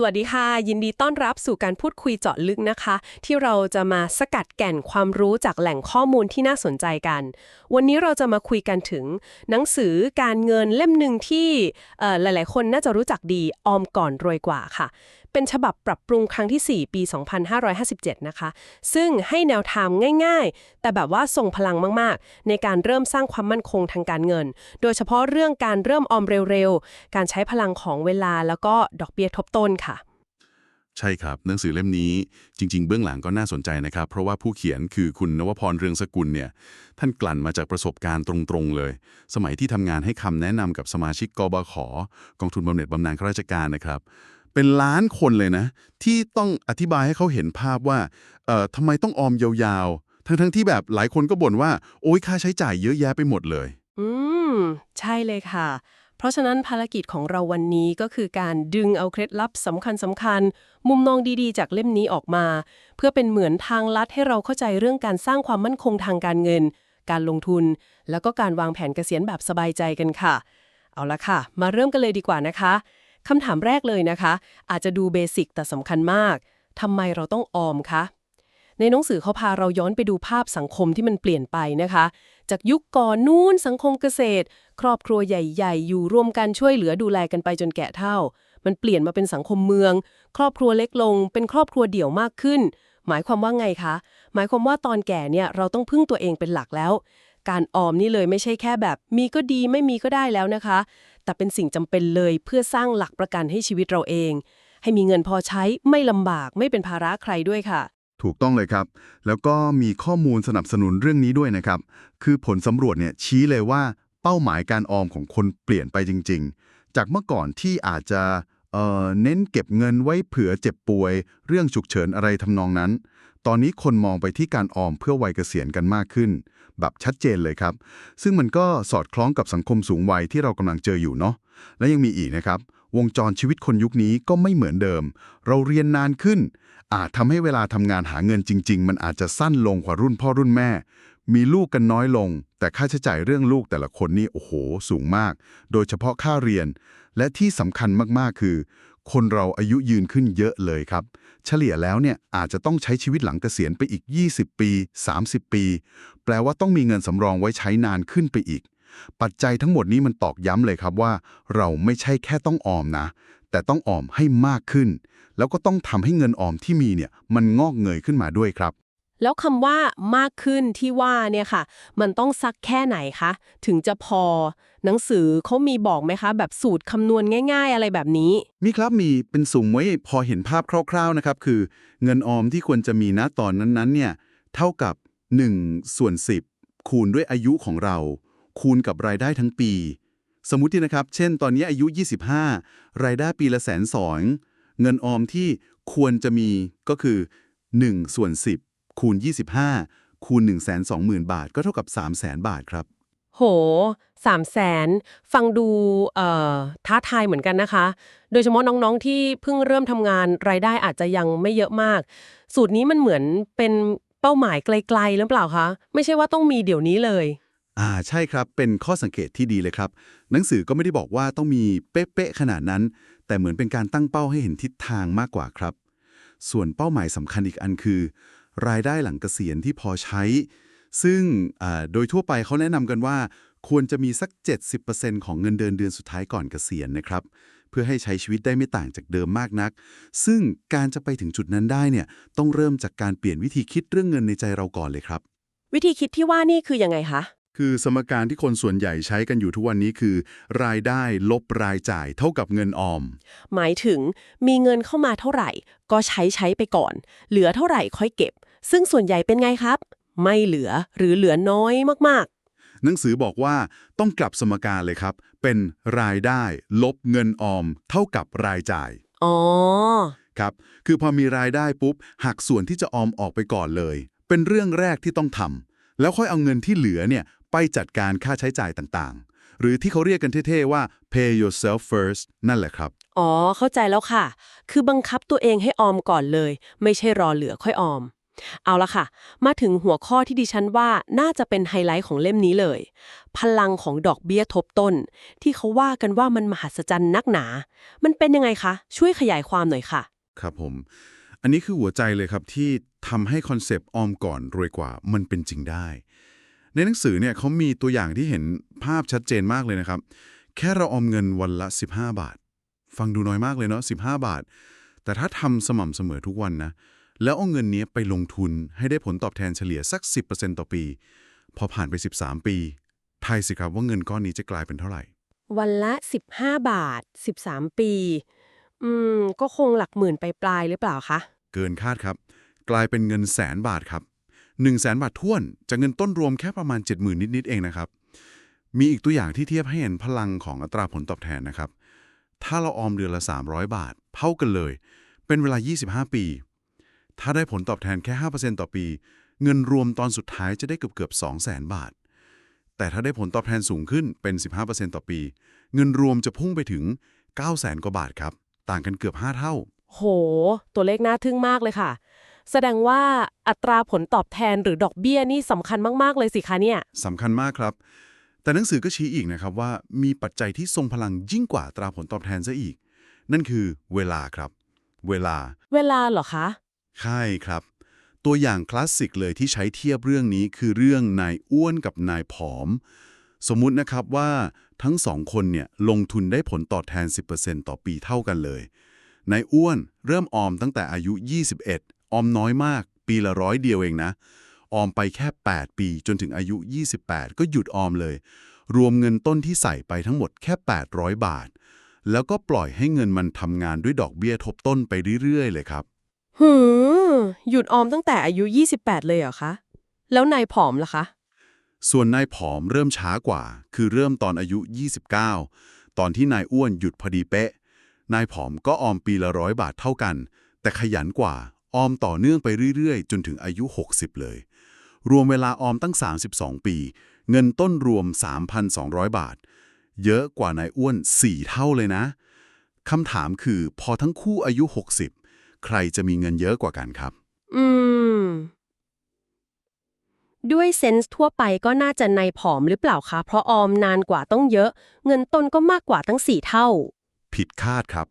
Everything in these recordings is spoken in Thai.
สวัสดีค่ะ ยินดีต้อนรับสู่การพูดคุยเจาะลึกนะคะ ที่เราจะมาสกัดแก่นความรู้จากแหล่งข้อมูลที่น่าสนใจกัน วันนี้เราจะมาคุยกันถึง หนังสือการเงินเล่มหนึ่งที่หลาย ๆ คนน่าจะรู้จักดีออมก่อนรวยกว่าค่ะ เป็นฉบับปรับปรุงครั้งที่ 4 ปี 2557 นะคะ ซึ่งให้แนวทางง่าย ๆ แต่แบบว่าส่งพลังมากๆ ในการเริ่มสร้างความมั่นคงทางการเงิน โดยเฉพาะเรื่องการเริ่มออมเร็วๆ การใช้พลังของเวลาแล้วก็ดอกเบี้ยทบต้นค่ะ ใช่ครับ หนังสือเล่มนี้จริง ๆ เบื้องหลังก็น่าสนใจนะครับ เพราะว่าผู้เขียนคือคุณนวพรเรืองสกุลเนี่ย ท่านกลั่นมาจากประสบการณ์ตรงๆเลย สมัยที่ทำงานให้คำแนะนำกับสมาชิกกบข กองทุนบำเหน็จบำนาญข้าราชการนะครับ เป็นล้านคนเลยนะ ที่ต้องอธิบายให้เขาเห็นภาพว่าเอ่อทำไมต้องออมยาวๆ ทั้งๆที่แบบหลายคนก็บ่นว่า โอ๊ยค่าใช้จ่ายเยอะแยะไปหมดเลย อืม ใช่เลยค่ะ เพราะฉะนั้นภารกิจของเราวันนี้ก็คือการดึงเอาเคล็ดลับสำคัญสำคัญๆมุมมองดีๆ จากเล่มนี้ออกมา เพื่อเป็นเหมือนทางลัดให้เราเข้าใจเรื่องการสร้างความมั่นคงทางการเงิน การลงทุน แล้วก็การวางแผนเกษียณแบบสบายใจกันค่ะ เอาละค่ะ มาเริ่มกันเลยดีกว่านะคะ คำถามแรกเลยนะคะ อาจจะดูเบสิกแต่สำคัญมากทำไมเราต้องออมคะในหนังสือเขาพาเราย้อนไปดูภาพสังคมที่มันเปลี่ยนไปนะคะ จากยุคก่อนนู้นสังคมเกษตร ครอบครัวใหญ่ ๆ อยู่ร่วมกันช่วยเหลือดูแลกันไปจนแก่เฒ่า มันเปลี่ยนมาเป็นสังคมเมือง ครอบครัวเล็กลง เป็นครอบครัวเดี่ยวมากขึ้น หมายความว่าไงคะ หมายความว่าตอนแก่เนี่ยเราต้องพึ่งตัวเองเป็นหลักแล้ว การออมนี่เลยไม่ใช่แค่แบบ มีก็ดีไม่มีก็ได้แล้วนะคะ แต่เป็นสิ่งจำเป็นเลยเพื่อสร้างหลักประกันให้ชีวิตเราเอง ให้มีเงินพอใช้ไม่ลำบากไม่เป็นภาระใครด้วยค่ะ ถูกต้องเลยครับ แล้วก็มีข้อมูลสนับสนุนเรื่องนี้ด้วยนะครับ คือผลสำรวจเนี่ยชี้เลยว่าเป้าหมายการออมของคนเปลี่ยนไปจริง ๆ จากเมื่อก่อนที่อาจจะเอ่อเน้นเก็บเงินไว้เผื่อเจ็บป่วย เรื่องฉุกเฉินอะไรทำนองนั้น ตอนนี้คนมองไปที่การออมเพื่อวัยเกษียณกันมากขึ้น แบบชัดเจนเลยครับ ซึ่งมันก็สอดคล้องกับสังคมสูงวัยที่เรากำลังเจออยู่เนาะและยังมีอีกนะครับ วงจรชีวิตคนยุคนี้ก็ไม่เหมือนเดิม เราเรียนนานขึ้น อาจทำให้เวลาทำงานหาเงินจริง ๆ มันอาจจะสั้นลงกว่ารุ่นพ่อรุ่นแม่ มีลูกกันน้อยลง แต่ค่าใช้จ่ายเรื่องลูกแต่ละคนนี่โอ้โห สูงมาก โดยเฉพาะค่าเรียน และที่สำคัญมากๆคือคนเราอายุยืนขึ้นเยอะเลยครับ เฉลี่ยแล้วเนี่ยอาจจะต้องใช้ชีวิตหลังเกษียณไปอีก 20 ปี 30 ปี แปลว่าต้องมีเงินสำรองไว้ใช้นานขึ้นไปอีก ปัจจัยทั้งหมดนี้มันตอกย้ำเลยครับว่า เราไม่ใช่แค่ต้องออมนะ แต่ต้องออมให้มากขึ้น แล้วก็ต้องทำให้เงินออมที่มีเนี่ยมันงอกเงยขึ้นมาด้วยครับ แล้วคำว่ามากขึ้นที่ว่าเนี่ยค่ะ มันต้องสักแค่ไหนคะ ถึงจะพอ หนังสือเขามีบอกไหมคะ แบบสูตรคำนวณง่าย ๆ อะไรแบบนี้ มีครับมีเป็นสุ่มไว้พอเห็นภาพคร่าวๆนะครับ คือเงินออมที่ควรจะมีณตอนนั้นๆเนี่ยเท่ากับ1ส่วน10 คูณด้วยอายุของเรา คูณกับรายได้ทั้งปี สมมุตินะครับ เช่น ตอนนี้อายุ 25 รายได้ปีละแสนสองเงินออมที่ควรจะมีก็คือ1ส่วน10 คูณ 25 คูณ 1 2 0 0 0 0 บาท ก็เท่ากับ 3 0 0 0 0 0 บาทครับ โหสามแสนฟังดูเอ่อท้าทายเหมือนกันนะคะ โดยเฉพาะน้องๆที่เพิ่งเริ่มทำงานรายได้อาจจะยังไม่เยอะมาก สูตรนี้มันเหมือนเป็นเป้าหมายไกลๆหรือเปล่าคะ ไม่ใช่ว่าต้องมีเดี๋ยวนี้เลย อ่าใช่ครับ เป็นข้อสังเกตที่ดีเลยครับ หนังสือก็ไม่ได้บอกว่าต้องมีเป๊ะๆขนาดนั้น แต่เหมือนเป็นการตั้งเป้าให้เห็นทิศทางมากกว่าครับ ส่วนเป้าหมายสำคัญอีกอันคือ รายได้หลังเกษียณที่พอใช้ ซึ่งอ่าโดยทั่วไปเขาแนะนำกันว่า ควรจะมีสัก 70%ของเงินเดือนเดือนสุดท้ายก่อนเกษียณนะครับ เพื่อให้ใช้ชีวิตได้ไม่ต่างจากเดิมมากนัก ซึ่งการจะไปถึงจุดนั้นได้เนี่ยต้องเริ่มจากการเปลี่ยนวิธีคิดเรื่องเงินในใจเราก่อนเลยครับ วิธีคิดที่ว่านี่คือยังไงคะคือสมการที่คนส่วนใหญ่ใช้กันอยู่ทุกวันนี้คือ รายได้ลบรายจ่ายเท่ากับเงินออม หมายถึงมีเงินเข้ามาเท่าไหร่ ก็ใช้ใช้ไปก่อน เหลือเท่าไหร่ค่อยเก็บ ซึ่งส่วนใหญ่เป็นไงครับ ไม่เหลือหรือเหลือน้อยมากหนังสือบอกว่าต้องกลับสมการเลยครับ เป็นรายได้ ลบเงินออม เท่ากับรายจ่ายๆ อ๋อ ครับ คือพอมีรายได้ปุ๊บหักส่วนที่จะออมออกไปก่อนเลย เป็นเรื่องแรกที่ต้องทำแล้วค่อยเอาเงินที่เหลือเนี่ยไปจัดการค่าใช้จ่ายต่างๆ หรือที่เขาเรียกกันเท่ๆว่า pay yourself first นั่นแหละครับ อ๋อ เข้าใจแล้วค่ะ คือบังคับตัวเองให้ออมก่อนเลย ไม่ใช่รอเหลือค่อยออม เอาละค่ะ มาถึงหัวข้อที่ดิฉันว่าน่าจะเป็นไฮไลท์ของเล่มนี้เลย พลังของดอกเบี้ยทบต้น ที่เขาว่ากันว่ามันมหัศจรรย์นักหนา มันเป็นยังไงคะ ช่วยขยายความหน่อยค่ะ ครับผม อันนี้คือหัวใจเลยครับที่ทำให้คอนเซปต์ออมก่อนรวยกว่ามันเป็นจริงได้ ในหนังสือเนี่ยเขามีตัวอย่างที่เห็นภาพชัดเจนมากเลยนะครับ แค่เราออมเงินวันละ 15 บาท ฟังดูน้อยมากเลยเนาะ15 บาท แต่ถ้าทำสม่ำเสมอทุกวันนะ แล้วเอาเงินนี้ไปลงทุนให้ได้ผลตอบแทนเฉลี่ยสัก 10%ต่อปี พอผ่านไป 13 ปี ทายสิครับว่าเงินก้อนนี้จะกลายเป็นเท่าไหร่ วันละ 15 บาท 13 ปี อืม ก็คงหลักหมื่นไปปลายๆหรือเปล่าคะ เกินคาดครับ กลายเป็นเงินแสนบาทครับ1 0 0 0 0แสนบาทท้วน จากเงินต้นรวมแค่ประมาณ 70,000 นิดๆเองนะครับ มีอีกตัวอย่างที่เทียบให้เห็นพลังของอัตราผลตอบแทนนะครับ ถ้าเราออมเดือนละ 300 บาท เท่ากันเลย เป็นเวลา 25 ปี ถ้าได้ผลตอบแทนแค่ 5%ต่อปี เงินรวมตอนสุดท้ายจะได้เกือบเกือบ200,000 บาท แต่ถ้าได้ผลตอบแทนสูงขึ้นเป็น 15%ต่อปี เงินรวมจะพุ่งไปถึง 900,000 กว่าบาทครับ ต่างกันเกือบ 5 เท่า โห ตัวเลขน่าทึ่งมากเลยค่ะ แสดงว่าอัตราผลตอบแทนหรือดอกเบี้ยนี่สำคัญมาก ๆ เลยสิคะเนี่ยสำคัญมากครับ แต่หนังสือก็ชี้อีกนะครับว่ามีปัจจัยที่ทรงพลังยิ่งกว่าอัตราผลตอบแทนซะอีก นั่นคือเวลาครับ เวลา เวลาเหรอคะ ใช่ครับ ตัวอย่างคลาสสิกเลยที่ใช้เทียบเรื่องนี้คือเรื่องนายอ้วนกับนายผอม สมมุตินะครับว่าทั้งสองคนเนี่ยลงทุนได้ผลตอบแทน 10%ต่อปีเท่ากันเลยนายอ้วนเริ่มออมตั้งแต่อายุ 21 ออมน้อยมาก ปีละร้อยเดียวเองนะ ออมไปแค่ 8 ปีจนถึงอายุ 28 ก็หยุดออมเลย รวมเงินต้นที่ใส่ไปทั้งหมดแค่ 800 บาท แล้วก็ปล่อยให้เงินมันทำงานด้วยดอกเบี้ยทบต้นไปเรื่อยๆ เลยครับ หืมหยุดออมตั้งแต่อายุ 28 เลยเหรอคะ แล้วนายผอมล่ะคะ ส่วนนายผอมเริ่มช้ากว่า คือเริ่มตอนอายุ 29 ตอนที่นายอ้วนหยุดพอดีเป๊ะ นายผอมก็ออมปีละร้อยบาทเท่ากัน แต่ขยันกว่า ออมต่อเนื่องไปเรื่อยๆ จนถึงอายุ 60 เลย รวมเวลาออมตั้ง 32 ปี เงินต้นรวม 3,200 บาท เยอะกว่านายอ้วน 4 เท่าเลยนะคำถามคือพอทั้งคู่อายุ 60 ใครจะมีเงินเยอะกว่ากันครับ อืม ด้วยเซนส์ทั่วไปก็น่าจะนายผอมหรือเปล่าคะ เพราะออมนานกว่าต้องเยอะ เงินต้นก็มากกว่าตั้ง4เท่า ผิดคาดครับ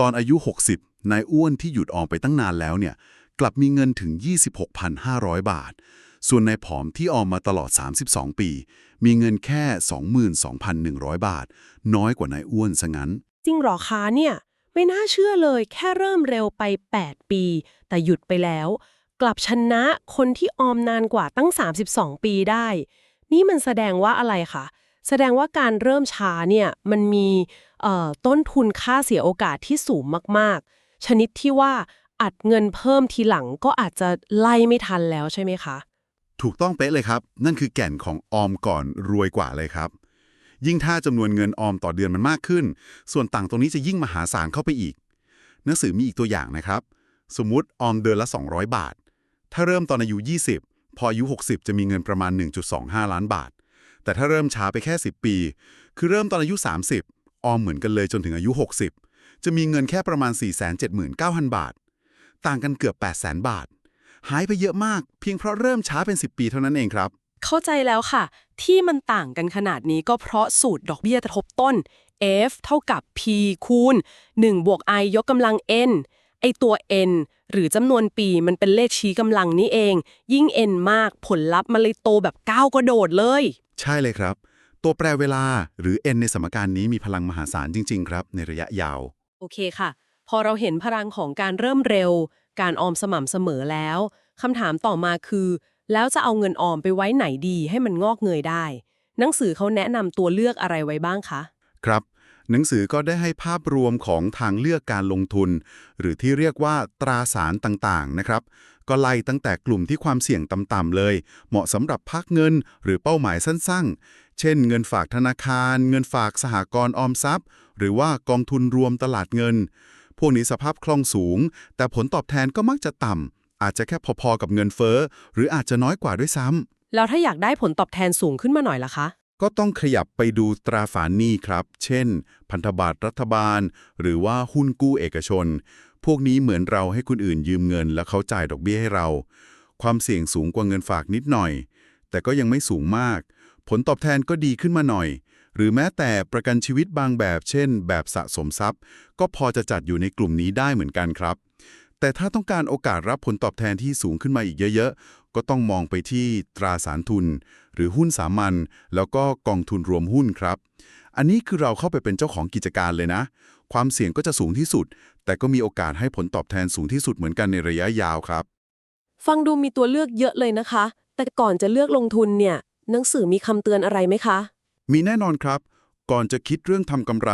ตอนอายุ 60 นายอ้วนที่หยุดออมไปตั้งนานแล้วเนี่ย กลับมีเงินถึง 26,500 บาท ส่วนนายผอมที่ออมมาตลอด 32 ปี มีเงินแค่ 22,100 บาท น้อยกว่านายอ้วนซะงั้น จริงเหรอคะเนี่ย ไม่น่าเชื่อเลย แค่เริ่มเร็วไป 8 ปี แต่หยุดไปแล้ว กลับชนะคนที่ออมนานกว่าตั้ง 32 ปีได้ นี่มันแสดงว่าอะไรคะแสดงว่าการเริ่มช้าเนี่ยมันมีเอ่อต้นทุนค่าเสียโอกาสที่สูงมากๆ ชนิดที่ว่าอัดเงินเพิ่มทีหลังก็อาจจะไล่ไม่ทันแล้วใช่ไหมคะ ถูกต้องเป๊ะเลยครับ นั่นคือแก่นของออมก่อนรวยกว่าเลยครับ ยิ่งถ้าจำนวนเงินออมต่อเดือนมันมากขึ้น ส่วนต่างตรงนี้จะยิ่งมหาศาลเข้าไปอีก หนังสือมีอีกตัวอย่างนะครับ สมมุติออมเดือนละ 200 บาท ถ้าเริ่มตอนอายุ 20 พออายุ 60 จะมีเงินประมาณ 1.25 ล้านบาท แต่ถ้าเริ่มช้าไปแค่ 10 ปี คือเริ่มตอนอายุ 30 ออมเหมือนกันเลยจนถึงอายุ 60 จะมีเงินแค่ประมาณ 479,000 บาท ต่างกันเกือบ 800,000 บาท หายไปเยอะมากเพียงเพราะเริ่มช้าเป็น 10 ปีเท่านั้นเองครับ เข้าใจแล้วค่ะ ที่มันต่างกันขนาดนี้ก็เพราะสูตรดอกเบี้ยทบต้น F เท่ากับ P คูณ 1 บวก i ยกกำลัง n ไอตัว n หรือจำนวนปีมันเป็นเลขชี้กำลังนี่เอง ยิ่ง n มากผลลัพธ์มันเลยโตแบบก้าวกระโดดเลย ใช่เลยครับ ตัวแปรเวลาหรือ n ในสมการนี้มีพลังมหาศาลจริง ๆ ครับ ในระยะยาว โอเคค่ะ พอเราเห็นพลังของการเริ่มเร็ว การออมสม่ำเสมอแล้วคำถามต่อมาคือ แล้วจะเอาเงินออมไปไว้ไหนดีให้มันงอกเงยได้ หนังสือเขาแนะนำตัวเลือกอะไรไว้บ้างคะ ครับ หนังสือก็ได้ให้ภาพรวมของทางเลือกการลงทุน หรือที่เรียกว่าตราสารต่างๆนะครับ ก็ไล่ตั้งแต่กลุ่มที่ความเสี่ยงต่ำๆเลย เหมาะสำหรับพักเงินหรือเป้าหมายสั้นๆ เช่น เงินฝากธนาคาร เงินฝากสหกรณ์ออมทรัพย์ หรือว่ากองทุนรวมตลาดเงิน พวกนี้สภาพคล่องสูง แต่ผลตอบแทนก็มักจะต่ำ อาจจะแค่พอๆกับเงินเฟ้อ หรืออาจจะน้อยกว่าด้วยซ้ำ แล้วถ้าอยากได้ผลตอบแทนสูงขึ้นมาหน่อยล่ะคะ ก็ต้องขยับไปดูตราสารหนี้ครับ เช่น พันธบัตรรัฐบาล หรือว่าหุ้นกู้เอกชน พวกนี้เหมือนเราให้คนอื่นยืมเงิน แล้วเขาจ่ายดอกเบี้ยให้เรา ความเสี่ยงสูงกว่าเงินฝากนิดหน่อย แต่ก็ยังไม่สูงมาก ผลตอบแทนก็ดีขึ้นมาหน่อย หรือแม้แต่ประกันชีวิตบางแบบ เช่น แบบสะสมทรัพย์ ก็พอจะจัดอยู่ในกลุ่มนี้ได้เหมือนกันครับ แต่ถ้าต้องการโอกาสรับผลตอบแทนที่สูงขึ้นมาอีกเยอะ ๆ ก็ต้องมองไปที่ตราสารทุน หรือหุ้นสามัญแล้วก็กองทุนรวมหุ้นครับ อันนี้คือเราเข้าไปเป็นเจ้าของกิจการเลยนะ ความเสี่ยงก็จะสูงที่สุด แต่ก็มีโอกาสให้ผลตอบแทนสูงที่สุดเหมือนกันในระยะยาวครับ ฟังดูมีตัวเลือกเยอะเลยนะคะ แต่ก่อนจะเลือกลงทุนเนี่ยหนังสือมีคำเตือนอะไรไหมคะ มีแน่นอนครับ ก่อนจะคิดเรื่องทำกำไร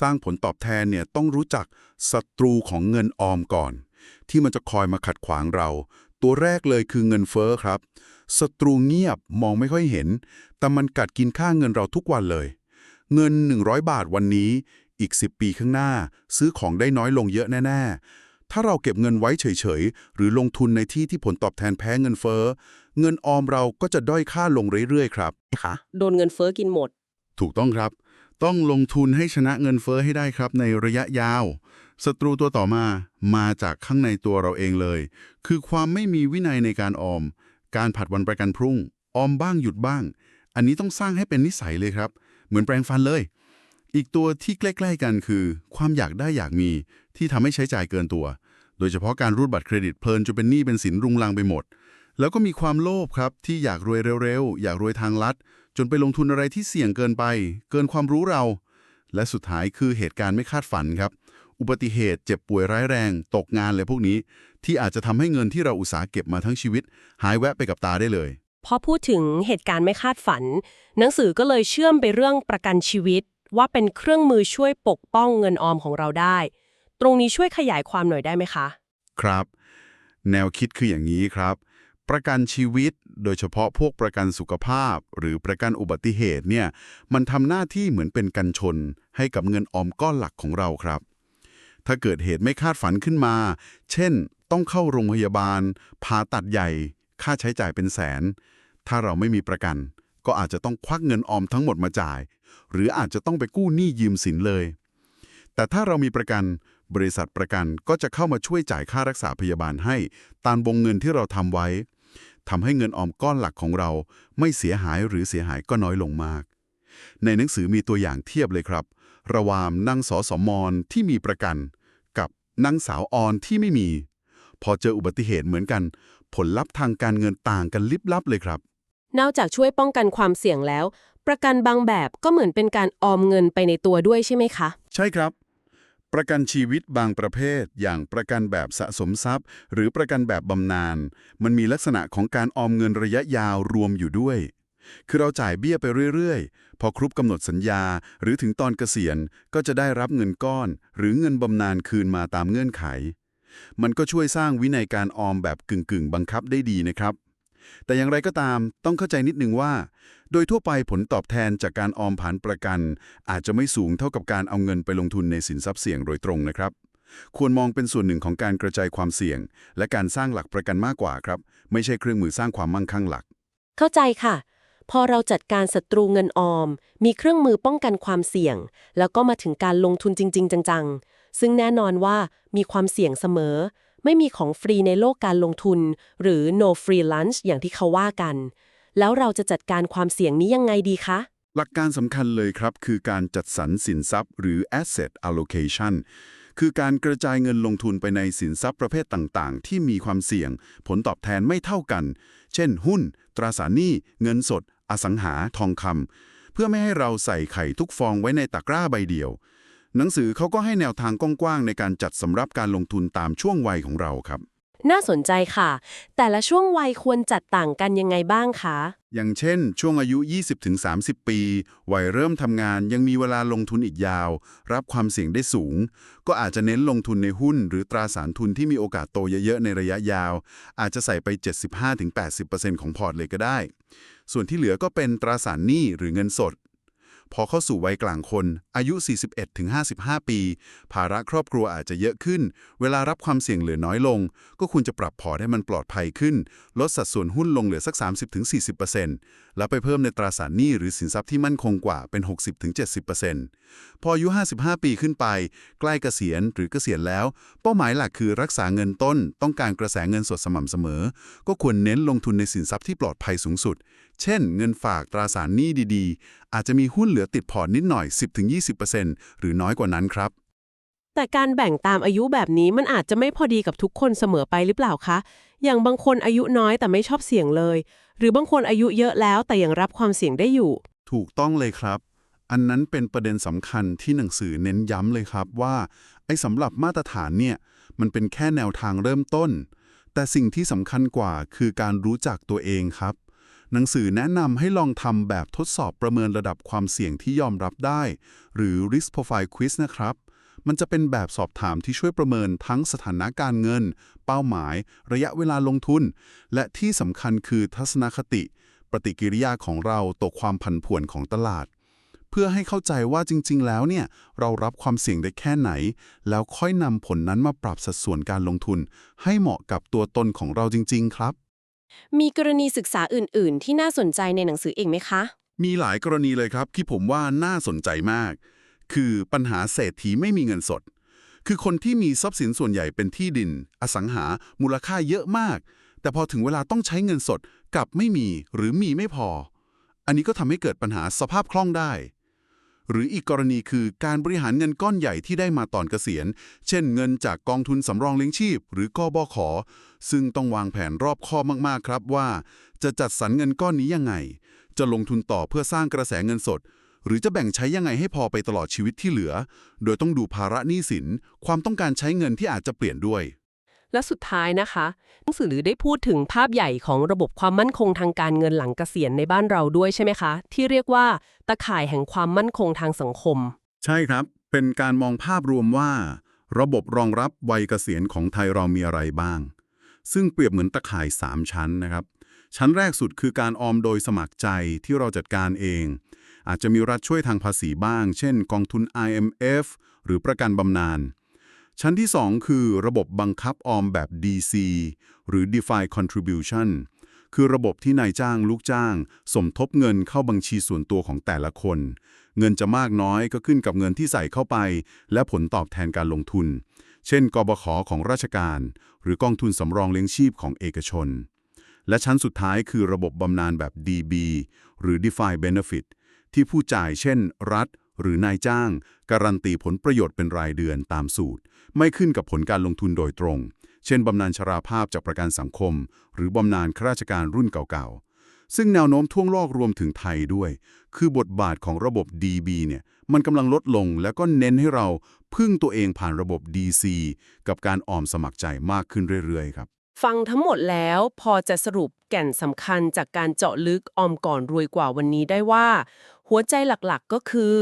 สร้างผลตอบแทนเนี่ยต้องรู้จักศัตรูของเงินออมก่อน ที่มันจะคอยมาขัดขวางเรา ตัวแรกเลยคือเงินเฟ้อครับศัตรูเงียบมองไม่ค่อยเห็น แต่มันกัดกินค่าเงินเราทุกวันเลย เงิน 100 บาทวันนี้อีก 10 ปีข้างหน้า ซื้อของได้น้อยลงเยอะแน่ ๆ ถ้าเราเก็บเงินไว้เฉย ๆ หรือลงทุนในที่ที่ผลตอบแทนแพ้เงินเฟ้อเงินออมเราก็จะด้อยค่าลงเรื่อยๆครับโดนเงินเฟ้อกินหมด ถูกต้องครับ ต้องลงทุนให้ชนะเงินเฟ้อให้ได้ครับในระยะยาว ศัตรูตัวต่อมามาจากข้างในตัวเราเองเลย คือความไม่มีวินัยในการออม การผัดวันประกันพรุ่ง ออมบ้างหยุดบ้าง อันนี้ต้องสร้างให้เป็นนิสัยเลยครับ เหมือนแปรงฟันเลย อีกตัวที่ใกล้ๆกันคือ ความอยากได้อยากมีที่ทำให้ใช้จ่ายเกินตัว โดยเฉพาะการรูดบัตรเครดิตเพลินจนเป็นหนี้เป็นสินรุงรังไปหมด แล้วก็มีความโลภครับที่อยากรวยเร็วๆอยากรวยทางลัด จนไปลงทุนอะไรที่เสี่ยงเกินไป เกินความรู้เรา และสุดท้ายคือเหตุการณ์ไม่คาดฝันครับ อุบัติเหตุ เจ็บป่วยร้ายแรง ตกงานเลยพวกนี้ ที่อาจจะทำให้เงินที่เราอุตสาห์เก็บมาทั้งชีวิต หายแวบไปกับตาได้เลย พอพูดถึงเหตุการณ์ไม่คาดฝัน หนังสือก็เลยเชื่อมไปเรื่องประกันชีวิต ว่าเป็นเครื่องมือช่วยปกป้องเงินออมของเราได้ ตรงนี้ช่วยขยายความหน่อยได้ไหมคะ ครับ แนวคิดคืออย่างนี้ครับ ประกันชีวิต โดยเฉพาะพวกประกันสุขภาพ หรือประกันอุบัติเหตุเนี่ย มันทำหน้าที่เหมือนเป็นกันชน ให้กับเงินออมก้อนหลักของเราครับ ถ้าเกิดเหตุไม่คาดฝันขึ้นมา เช่น ต้องเข้าโรงพยาบาลผ่าตัดใหญ่ ค่าใช้จ่ายเป็นแสน ถ้าเราไม่มีประกัน ก็อาจจะต้องควักเงินออมทั้งหมดมาจ่าย หรืออาจจะต้องไปกู้หนี้ยืมสินเลย แต่ถ้าเรามีประกัน บริษัทประกันก็จะเข้ามาช่วยจ่ายค่ารักษาพยาบาลให้ ตามวงเงินที่เราทำไว้ทำให้เงินออมก้อนหลักของเรา ไม่เสียหายหรือเสียหายก็น้อยลงมาก ในหนังสือมีตัวอย่างเทียบเลยครับ ระหว่างนางสอสมรที่มีประกัน กับนางสาวออนที่ไม่มี พอเจออุบัติเหตุเหมือนกัน ผลลัพธ์ทางการเงินต่างกันลิบลับเลยครับ นอกจากช่วยป้องกันความเสี่ยงแล้ว ประกันบางแบบก็เหมือนเป็นการออมเงินไปในตัวด้วยใช่ไหมคะ ใช่ครับ ประกันชีวิตบางประเภท อย่างประกันแบบสะสมทรัพย์ หรือประกันแบบบำนาญมันมีลักษณะของการออมเงินระยะยาวรวมอยู่ด้วย คือเราจ่ายเบี้ยไปเรื่อยๆ พอครบกำหนดสัญญา หรือถึงตอนเกษียณก็จะได้รับเงินก้อน หรือเงินบำนาญคืนมาตามเงื่อนไข มันก็ช่วยสร้างวินัยการออมแบบกึ่งๆ บังคับได้ดีนะครับ แต่อย่างไรก็ตามต้องเข้าใจนิดนึงว่า โดยทั่วไปผลตอบแทนจากการออมผ่านประกัน อาจจะไม่สูงเท่ากับการเอาเงินไปลงทุนในสินทรัพย์เสี่ยงโดยตรงนะครับควรมองเป็นส่วนหนึ่งของการกระจายความเสี่ยง และการสร้างหลักประกันมากกว่าครับ ไม่ใช่เครื่องมือสร้างความมั่งคั่งหลัก เข้าใจค่ะ พอเราจัดการศัตรูเงินออม มีเครื่องมือป้องกันความเสี่ยง แล้วก็มาถึงการลงทุนจริง ๆ จังๆ ซึ่งแน่นอนว่ามีความเสี่ยงเสมอ ไม่มีของฟรีในโลกการลงทุน หรือ no free lunch อย่างที่เขาว่ากัน แล้วเราจะจัดการความเสี่ยงนี้ยังไงดีคะหลักการสำคัญเลยครับ คือการจัดสรรสินทรัพย์ หรือ asset allocation คือการกระจายเงินลงทุนไปในสินทรัพย์ประเภทต่างๆ ที่มีความเสี่ยง ผลตอบแทนไม่เท่ากัน เช่น หุ้น ตราสารหนี้ เงินสด อสังหาทองคำเพื่อไม่ให้เราใส่ไข่ทุกฟองไว้ในตะกร้าใบเดียว หนังสือเขาก็ให้แนวทางกว้างๆในการจัดสำรับการลงทุนตามช่วงวัยของเราครับ น่าสนใจค่ะ แต่ละช่วงวัยควรจัดต่างกันยังไงบ้างคะ อย่างเช่น ช่วงอายุ 20-30 ปี วัยเริ่มทำงานยังมีเวลาลงทุนอีกยาว รับความเสี่ยงได้สูง ก็อาจจะเน้นลงทุนในหุ้น หรือตราสารทุนที่มีโอกาสโตเยอะๆในระยะยาว อาจจะใส่ไป 75-80%ของพอร์ตเลยก็ได้ ส่วนที่เหลือก็เป็นตราสารหนี้หรือเงินสด พอเข้าสู่วัยกลางคน อายุ 41-55 ปี ภาระครอบครัวอาจจะเยอะขึ้น เวลารับความเสี่ยงเหลือน้อยลง ก็ควรจะปรับพอร์ตให้มันปลอดภัยขึ้น ลดสัดส่วนหุ้นลงเหลือสัก 30-40%แล้วไปเพิ่มในตราสารหนี้หรือสินทรัพย์ที่มั่นคงกว่าเป็น 60-70%พออายุ 55 ปีขึ้นไป ใกล้เกษียณหรือเกษียณแล้ว เป้าหมายหลักคือรักษาเงินต้น ต้องการกระแสเงินสดสม่ำเสมอ ก็ควรเน้นลงทุนในสินทรัพย์ที่ปลอดภัยสูงสุด เช่น เงินฝากตราสารหนี้ดีๆ อาจจะมีหุ้นเหลือติดพอร์ตนิดหน่อย 10-20%หรือน้อยกว่านั้นครับ แต่การแบ่งตามอายุแบบนี้มันอาจจะไม่พอดีกับทุกคนเสมอไปหรือเปล่าคะ อย่างบางคนอายุน้อยแต่ไม่ชอบเสี่ยงเลย หรือบางคนอายุเยอะแล้วแต่ยังรับความเสี่ยงได้อยู่ ถูกต้องเลยครับ อันนั้นเป็นประเด็นสำคัญที่หนังสือเน้นย้ำเลยครับว่า ไอ้สำหรับมาตรฐานเนี่ย มันเป็นแค่แนวทางเริ่มต้น แต่สิ่งที่สำคัญกว่าคือการรู้จักตัวเองครับ หนังสือแนะนำให้ลองทำแบบทดสอบประเมินระดับความเสี่ยงที่ยอมรับได้ หรือ risk profile quiz นะครับ มันจะเป็นแบบสอบถามที่ช่วยประเมินทั้งสถานะการเงิน เป้าหมาย ระยะเวลาลงทุน และที่สำคัญคือทัศนคติ ปฏิกิริยาของเราต่อความผันผวนของตลาด เพื่อให้เข้าใจว่าจริง ๆ แล้วเนี่ยเรารับความเสี่ยงได้แค่ไหน แล้วค่อยนำผลนั้นมาปรับสัดส่วนการลงทุน ให้เหมาะกับตัวตนของเราจริง ๆ ครับมีกรณีศึกษาอื่น ๆ ที่น่าสนใจในหนังสืออีกไหมคะ มีหลายกรณีเลยครับที่ผมว่าน่าสนใจมาก คือปัญหาเศรษฐีไม่มีเงินสด คือคนที่มีทรัพย์สินส่วนใหญ่เป็นที่ดิน อสังหา มูลค่าเยอะมาก แต่พอถึงเวลาต้องใช้เงินสดกลับไม่มีหรือมีไม่พอ อันนี้ก็ทำให้เกิดปัญหาสภาพคล่องได้ หรืออีกกรณีคือการบริหารเงินก้อนใหญ่ที่ได้มาตอนเกษียณ เช่นเงินจากกองทุนสำรองเลี้ยงชีพ หรือกบข ซึ่งต้องวางแผนรอบคอบมากๆครับว่า จะจัดสรรเงินก้อนนี้ยังไง จะลงทุนต่อเพื่อสร้างกระแสเงินสด หรือจะแบ่งใช้ยังไงให้พอไปตลอดชีวิตที่เหลือ โดยต้องดูภาระหนี้สิน ความต้องการใช้เงินที่อาจจะเปลี่ยนด้วย และสุดท้ายนะคะหนังสือได้พูดถึงภาพใหญ่ของระบบความมั่นคงทางการเงินหลังเกษียณในบ้านเราด้วยใช่ไหมคะ ที่เรียกว่าตะข่ายแห่งความมั่นคงทางสังคม ใช่ครับ เป็นการมองภาพรวมว่า ระบบรองรับวัยเกษียณของไทยเรามีอะไรบ้าง ซึ่งเปรียบเหมือนตะข่าย 3 ชั้นนะครับ ชั้นแรกสุดคือการออมโดยสมัครใจที่เราจัดการเอง อาจจะมีรัฐช่วยทางภาษีบ้าง เช่น กองทุน IMF หรือประกันบำนาญ ชั้นที่ 2 คือระบบบังคับออมแบบ DC หรือ Defined Contribution คือระบบที่นายจ้างลูกจ้าง สมทบเงินเข้าบัญชีส่วนตัวของแต่ละคน เงินจะมากน้อยก็ขึ้นกับเงินที่ใส่เข้าไป และผลตอบแทนการลงทุน เช่น กบขของราชการ หรือกองทุนสำรองเลี้ยงชีพของเอกชน และชั้นสุดท้ายคือระบบบำนาญแบบ DB หรือ Defined Benefit ที่ผู้จ่ายเช่น รัฐ หรือนายจ้าง การันตีผลประโยชน์เป็นรายเดือนตามสูตร ไม่ขึ้นกับผลการลงทุนโดยตรง เช่นบำนาญชราภาพจากประกันสังคม หรือบำนาญข้าราชการรุ่นเก่าๆ ซึ่งแนวโน้มท่วงโลกรวมถึงไทยด้วย คือบทบาทของระบบ DB เนี่ยมันกำลังลดลงแล้วก็เน้นให้เราพึ่งตัวเองผ่านระบบ DC กับการออมสมัครใจมากขึ้นเรื่อยๆครับฟังทั้งหมดแล้วพอจะสรุปแก่นสำคัญจากการเจาะลึกออมก่อนรวยกว่าวันนี้ได้ว่า หัวใจหลักๆก็คือ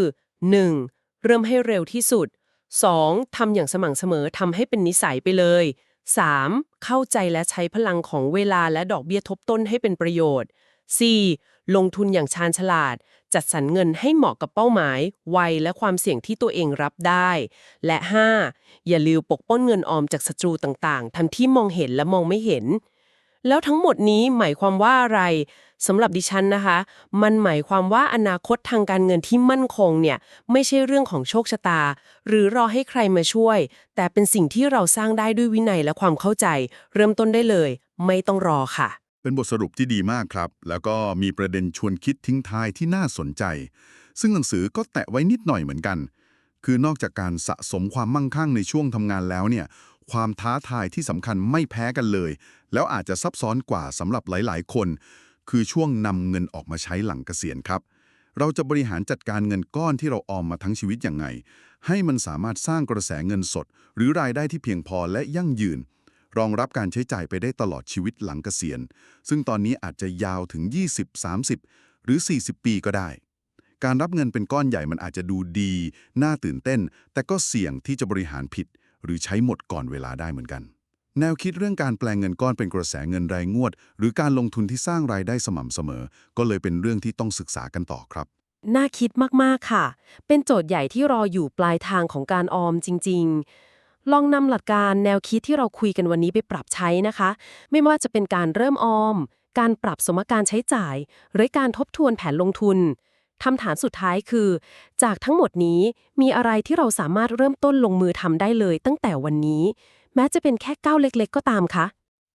1. เริ่มให้เร็วที่สุด 2. ทำอย่างสม่ำเสมอทำให้เป็นนิสัยไปเลย 3. เข้าใจและใช้พลังของเวลาและดอกเบี้ยทบต้นให้เป็นประโยชน์ 4. ลงทุนอย่างชาญฉลาด จัดสรรเงินให้เหมาะกับเป้าหมาย วัยและความเสี่ยงที่ตัวเองรับได้ และ 5. อย่าลืมปกป้องเงินออมจากศัตรูต่างๆ ทั้งที่มองเห็นและมองไม่เห็น แล้วทั้งหมดนี้หมายความว่าอะไร สำหรับดิฉันนะคะ มันหมายความว่าอนาคตทางการเงินที่มั่นคงเนี่ยไม่ใช่เรื่องของโชคชะตา หรือรอให้ใครมาช่วย แต่เป็นสิ่งที่เราสร้างได้ด้วยวินัยและความเข้าใจ เริ่มต้นได้เลย ไม่ต้องรอค่ะ เป็นบทสรุปที่ดีมากครับ แล้วก็มีประเด็นชวนคิดทิ้งท้ายที่น่าสนใจ ซึ่งหนังสือก็แตะไว้นิดหน่อยเหมือนกัน คือนอกจากการสะสมความมั่งคั่งในช่วงทำงานแล้วเนี่ยความท้าทายที่สำคัญไม่แพ้กันเลย แล้วอาจจะซับซ้อนกว่าสำหรับหลาย ๆ คน คือช่วงนำเงินออกมาใช้หลังเกษียณครับ เราจะบริหารจัดการเงินก้อนที่เราออมมาทั้งชีวิตอย่างไง ให้มันสามารถสร้างกระแสเงินสด หรือรายได้ที่เพียงพอและยั่งยืน รองรับการใช้จ่ายไปได้ตลอดชีวิตหลังเกษียณ ซึ่งตอนนี้อาจจะยาวถึง 20 30 หรือ 40 ปีก็ได้ การรับเงินเป็นก้อนใหญ่มันอาจจะดูดี น่าตื่นเต้น แต่ก็เสี่ยงที่จะบริหารผิด หรือใช้หมดก่อนเวลาได้เหมือนกัน แนวคิดเรื่องการแปลงเงินก้อนเป็นกระแสเงินรายงวด หรือการลงทุนที่สร้างรายได้สม่ำเสมอ ก็เลยเป็นเรื่องที่ต้องศึกษากันต่อครับ น่าคิดมากๆค่ะ เป็นโจทย์ใหญ่ที่รออยู่ปลายทางของการออมจริง ๆ ลองนำหลักการแนวคิดที่เราคุยกันวันนี้ไปปรับใช้นะคะ ไม่ว่าจะเป็นการเริ่มออม การปรับสมการใช้จ่าย หรือการทบทวนแผนลงทุนคำถามสุดท้ายคือ จากทั้งหมดนี้มีอะไรที่เราสามารถเริ่มต้นลงมือทำได้เลยตั้งแต่วันนี้ แม้จะเป็นแค่ก้าวเล็ก ๆ ก็ตามคะ